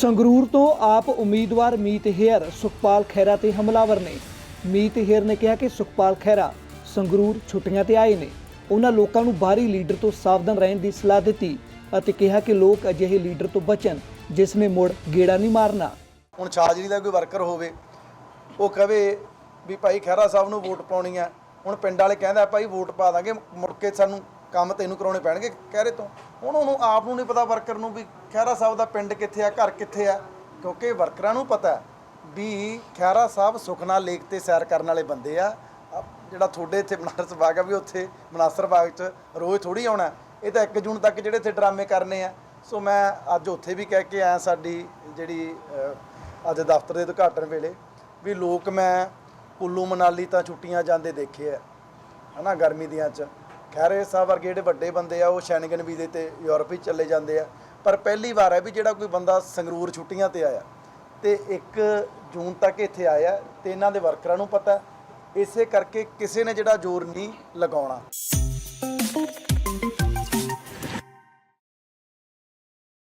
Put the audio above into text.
ਸੰਗਰੂਰ ਤੋਂ ਆਪ ਉਮੀਦਵਾਰ ਮੀਤ ਹੇਅਰ ਸੁਖਪਾਲ ਖਹਿਰਾ ਤੇ ਹਮਲਾਵਰ ਨੇ। ਮੀਤ ਹੇਅਰ ਨੇ ਕਿਹਾ ਕਿ ਸੁਖਪਾਲ ਖਹਿਰਾ ਸੰਗਰੂਰ ਛੁੱਟੀਆਂ ਤੇ ਆਏ ਨੇ। ਉਹਨਾਂ ਲੋਕਾਂ ਨੂੰ ਬਾਹਰੀ ਲੀਡਰ ਤੋਂ ਸਾਵਧਾਨ ਰਹਿਣ ਦੀ ਸਲਾਹ ਦਿੱਤੀ ਅਤੇ ਕਿਹਾ ਕਿ ਲੋਕ ਅਜਿਹੇ ਲੀਡਰ ਤੋਂ ਬਚਣ, ਜਿਸ ਨੇ ਮੁੜ ਗੇੜਾ ਨਹੀਂ ਮਾਰਨਾ। ਹੁਣ ਛਾਜਲੀ ਦਾ ਕੋਈ ਵਰਕਰ ਹੋਵੇ, ਉਹ ਕਵੇ ਵੀ ਭਾਈ ਖਹਿਰਾ ਸਾਹਿਬ ਨੂੰ ਵੋਟ ਪਾਉਣੀ ਆ। ਹੁਣ ਪਿੰਡ ਵਾਲੇ ਕਹਿੰਦਾ ਭਾਈ ਵੋਟ ਪਾ ਦਾਂਗੇ, ਮੁੜ ਕੇ ਸਾਨੂੰ ਕੰਮ ਤੈਨੂੰ ਕਰਾਉਣੇ ਪੈਣਗੇ ਕਹਿਰੇ ਤੋਂ। ਹੁਣ ਉਹਨੂੰ ਆਪ ਨੂੰ ਨਹੀਂ ਪਤਾ ਵਰਕਰ ਨੂੰ ਵੀ ਖਹਿਰਾ ਸਾਹਿਬ ਦਾ ਪਿੰਡ ਕਿੱਥੇ ਆ, ਘਰ ਕਿੱਥੇ ਆ। ਕਿਉਂਕਿ ਵਰਕਰਾਂ ਨੂੰ ਪਤਾ ਵੀ ਖਹਿਰਾ ਸਾਹਿਬ ਸੁਖਨਾ ਲੇਕ ਤੇ ਸੈਰ ਕਰਨ ਵਾਲੇ ਬੰਦੇ ਆ। ਜਿਹੜਾ ਤੁਹਾਡੇ ਇੱਥੇ ਬਨਾਰਸ ਬਾਗ ਆ ਵੀ ਉੱਥੇ ਬਨਾਸਰ ਬਾਗ 'ਚ ਰੋਜ਼ ਥੋੜੀ ਆਉਣਾ। ਇਹ ਤਾਂ 1 ਜੂਨ ਤੱਕ ਜਿਹੜੇ ਇੱਥੇ ਡਰਾਮੇ ਕਰਨੇ ਆ। ਸੋ ਮੈਂ ਅੱਜ ਉੱਥੇ ਵੀ ਕਹਿ ਕੇ ਆਇਆ ਸਾਡੀ ਜਿਹੜੀ ਅੱਜ ਦਫ਼ਤਰ ਦੇ ਉਦਘਾਟਨ ਵੇਲੇ ਵੀ ਲੋਕ ਮੈਂ ਕੁੱਲੂ ਮਨਾਲੀ ਤਾਂ ਛੁੱਟੀਆਂ ਜਾਂਦੇ ਦੇਖੇ ਆ। ਹਨਾ, ਗਰਮੀ ਦੀਆਂ ਚ। ਖੈਰੇ ਸਾਹਿਬ ਵਰਗੇ ਜਿਹੜੇ ਵੱਡੇ ਬੰਦੇ ਆ, ਉਹ ਸ਼ੈਨਗਨ ਵੀਜ਼ੇ ਤੇ ਯੂਰਪ ਹੀ ਚਲੇ ਜਾਂਦੇ ਆ। ਪਰ ਪਹਿਲੀ ਵਾਰ ਹੈ ਵੀ ਜਿਹੜਾ ਕੋਈ ਬੰਦਾ ਸੰਗਰੂਰ ਛੁੱਟੀਆਂ ਤੇ ਆਇਆ। ਤੇ 1 ਜੂਨ ਤੱਕ ਇੱਥੇ ਆਇਆ ਤੇ ਇਹਨਾਂ ਦੇ ਵਰਕਰਾਂ ਨੂੰ ਪਤਾ। ਇਸੇ ਕਰਕੇ ਕਿਸੇ ਨੇ ਜਿਹੜਾ ਜ਼ੋਰ ਨਹੀਂ ਲਗਾਉਣਾ।